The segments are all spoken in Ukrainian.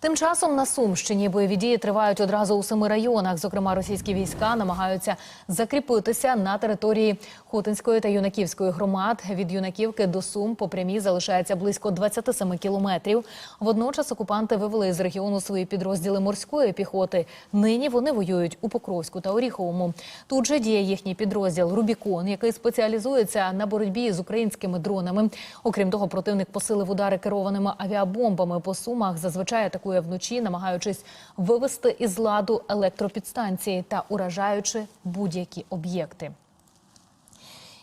Тим часом на Сумщині бойові дії тривають одразу у семи районах. Зокрема, російські війська намагаються закріпитися на території Хотинської та Юнаківської громад. Від Юнаківки до Сум по прямій залишається близько 27 кілометрів. Водночас окупанти вивели з регіону свої підрозділи морської піхоти. Нині вони воюють у Покровську та Оріховому. Тут же діє їхній підрозділ Рубікон, який спеціалізується на боротьбі з українськими дронами. Окрім того, противник посилив удари керованими авіабомбами по сумах. Зазвичай атакує вночі, намагаючись вивести із ладу електропідстанції та уражаючи будь-які об'єкти.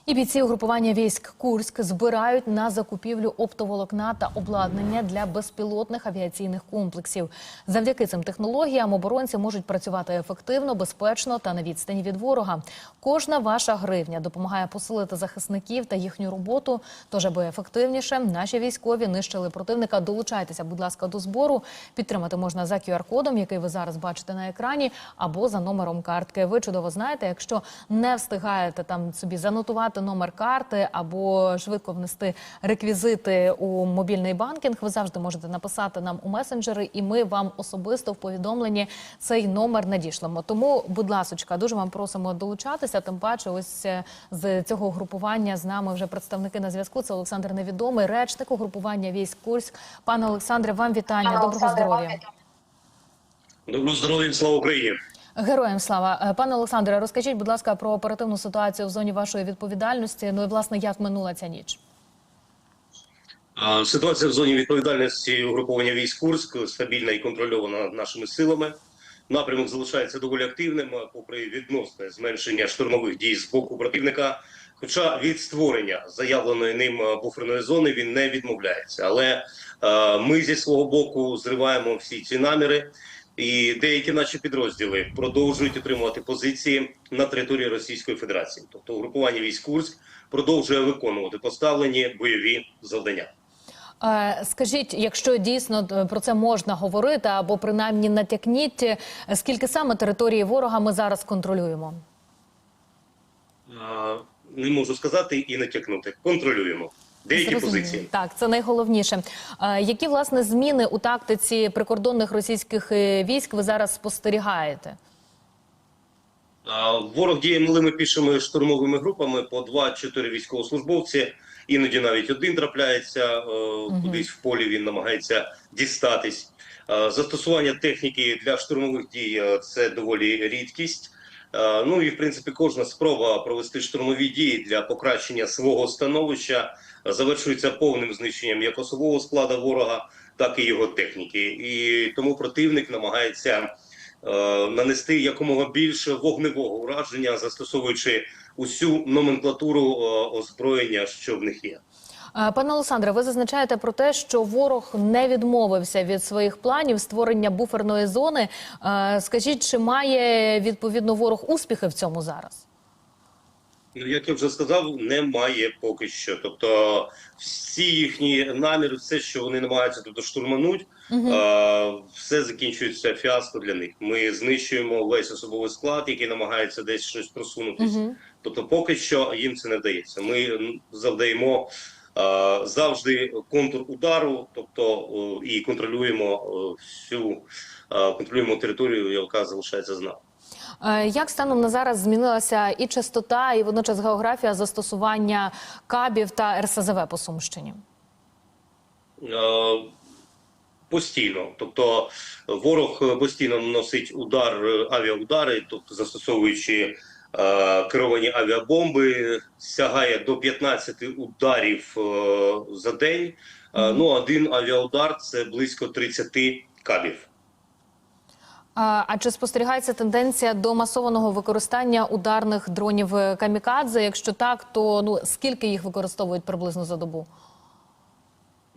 І бійці угрупування військ Курськ збирають на закупівлю оптоволокна та обладнання для безпілотних авіаційних комплексів. Завдяки цим технологіям оборонці можуть працювати ефективно, безпечно та на відстані від ворога. Кожна ваша гривня допомагає посилити захисників та їхню роботу. Тож, аби ефективніше, наші військові нищили противника. Долучайтеся, будь ласка, до збору. Підтримати можна за QR-кодом, який ви зараз бачите на екрані, або за номером картки. Ви чудово знаєте, якщо не встигаєте там собі занотувати номер карти або швидко внести реквізити у мобільний банкінг, ви завжди можете написати нам у месенджери, і ми вам особисто в повідомленні цей номер надішлемо. Тому, будь ласочка, дуже вам просимо долучатися. Тим паче, ось е, з цього групування з нами вже представники на зв'язку. Це Олександр Невідомий, речник угрупування військ Курськ. Пане Олександре, вам вітання. Доброго здоров'я. Доброго здоров'я, слава Україні. Героям слава Е, пане Олександре, розкажіть, будь ласка, про оперативну ситуацію в зоні вашої відповідальності. Ну і власне як минула ця ніч. Ситуація в зоні відповідальності угруповання військ Курськ стабільна і контрольована нашими силами. Напрямок залишається доволі активним, попри відносне зменшення штурмових дій з боку противника. Хоча від створення заявленої ним буферної зони він не відмовляється. Але е, ми зі свого боку зриваємо всі ці наміри, і деякі наші підрозділи продовжують отримувати позиції на території Російської Федерації. Тобто угрупування військ Курськ продовжує виконувати поставлені бойові завдання. Е, Скажіть, якщо дійсно е, про це можна говорити, або принаймні натякніть, е, скільки саме території ворога ми зараз контролюємо? Не можу сказати і натякнути. Контролюємо деякі Зрозуміло. позиції. Так, це найголовніше. Е, Які власне зміни у тактиці прикордонних російських е, військ ви зараз спостерігаєте? Ворог діє малими пішими штурмовими групами по 2-4 військовослужбовці. Іноді навіть один трапляється е, кудись в полі. Він намагається дістатись. Е, Застосування техніки для штурмових дій е, це доволі рідкість. Е, Ну і в принципі кожна спроба провести штурмові дії для покращення свого становища е, завершується повним знищенням як особового складу ворога, так і його техніки. І тому противник намагається е, нанести якомога більше вогневого ураження, застосовуючи усю номенклатуру е, озброєння, що в них є. Е, Пане Олександре, ви зазначаєте про те, що ворог не відмовився від своїх планів створення буферної зони. Е, Скажіть, чи має відповідно ворог успіхи в цьому зараз? Ну, як я вже сказав, немає поки що. Тобто, всі їхні наміри, все, що вони намагаються тобто, штурмануть, е, все закінчується фіаско для них. Ми знищуємо весь особовий склад, який намагається десь щось просунутись. Тобто, поки що їм це не вдається. Ми завдаємо завжди контур удару, тобто і контролюємо всю контролюємо територію, яка залишається з нами. Е, Як станом на зараз змінилася і частота, і водночас географія застосування кабів та РСЗВ по Сумщині? Е, Постійно, тобто ворог постійно наносить удар е, авіаудари, тобто застосовуючи е, керовані авіабомби, сягає до 15 ударів е, за день. Е, Ну один авіаудар це близько 30 кабів. А чи спостерігається тенденція до масованого використання ударних дронів е, камікадзе? Якщо так, то ну скільки їх використовують приблизно за добу?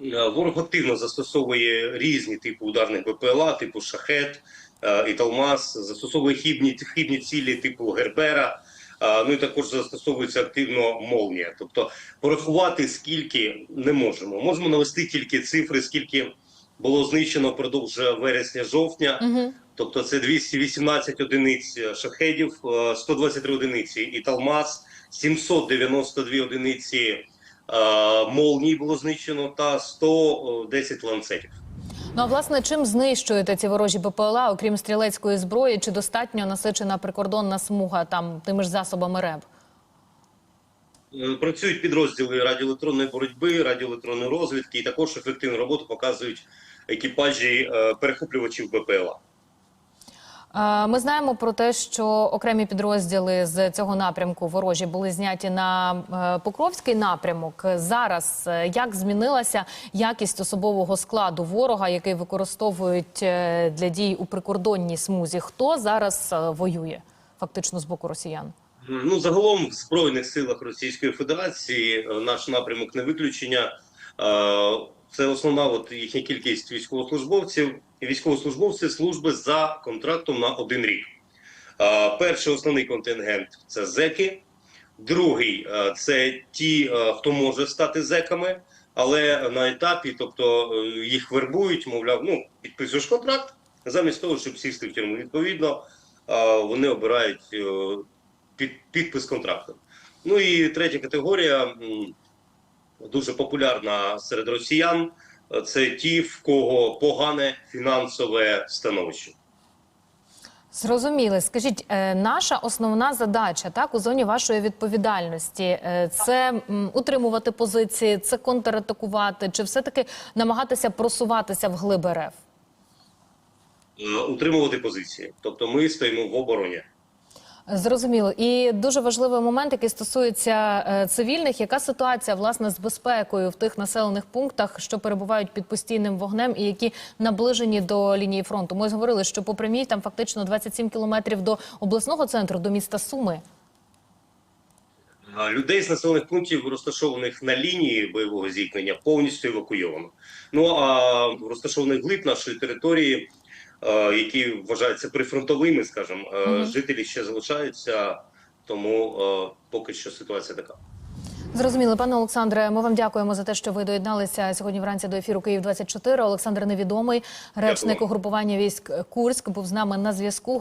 Е, Ворог активно застосовує різні типи ударних БПЛА, типу шахет е, і Талмаз, застосовує хібні, хібні цілі типу Гербера. Ну і також застосовується активно молнія. Тобто порахувати скільки не можемо. Можемо навести тільки цифри, скільки було знищено впродовж вересня-жовтня. Угу. Тобто це 218 одиниць шахедів, е, 123 одиниці і Талмаз, 792 одиниці е, молній було знищено та 110 ланцетів. Ну а власне, чим знищуєте ці ворожі БПЛА, окрім стрілецької зброї, чи достатньо насичена прикордонна смуга там тими ж засобами РЕБ? Е, Працюють підрозділи радіоелектронної боротьби, радіоелектронної розвідки, і також ефективну роботу показують екіпажі е, перехоплювачів БПЛА. Ми знаємо про те, що окремі підрозділи з цього напрямку ворожі були зняті на е, Покровський напрямок. Зараз е, як змінилася якість особового складу ворога, який використовують для дій у прикордонній смузі? Хто зараз воює фактично з боку росіян? Ну, загалом в Збройних силах Російської Федерації наш напрямок не виключення. Це основна от їхня кількість військовослужбовців. Військовослужбовці служби за контрактом на один рік. Перший основний контингент це зеки. Другий це ті, хто може стати зеками, але на етапі, тобто е, їх вербують, мовляв, ну підписуєш контракт, замість того, щоб сісти в тюрму. Відповідно, вони обирають е, підпис контракту. Ну і третя категорія дуже популярна серед росіян. Це ті, в кого погане фінансове становище. Зрозуміли. Скажіть, е, наша основна задача так у зоні вашої відповідальності е, це утримувати позиції, це контратакувати, чи все таки намагатися просуватися в глиб РФ? Е, Утримувати позиції. Тобто ми стоїмо в обороні. Зрозуміло. І дуже важливий момент, який стосується е, цивільних. Яка ситуація власне з безпекою в тих населених пунктах, що перебувають під постійним вогнем і які наближені до лінії фронту? Ми говорили, що по прямій там фактично 27 кілометрів до обласного центру, до міста Суми. Людей з населених пунктів, розташованих на лінії бойового зіткнення, повністю евакуйовано. Ну а розташованих глиб нашої території, які вважаються прифронтовими, скажімо, угу. Жителі ще залишаються. Тому е, поки що ситуація така. Зрозуміло, пане Олександре. Ми вам дякуємо за те, що ви доєдналися сьогодні вранці до ефіру Київ 24 Олександр Невідомий, речник угрупування військ Курськ, був з нами на зв'язку.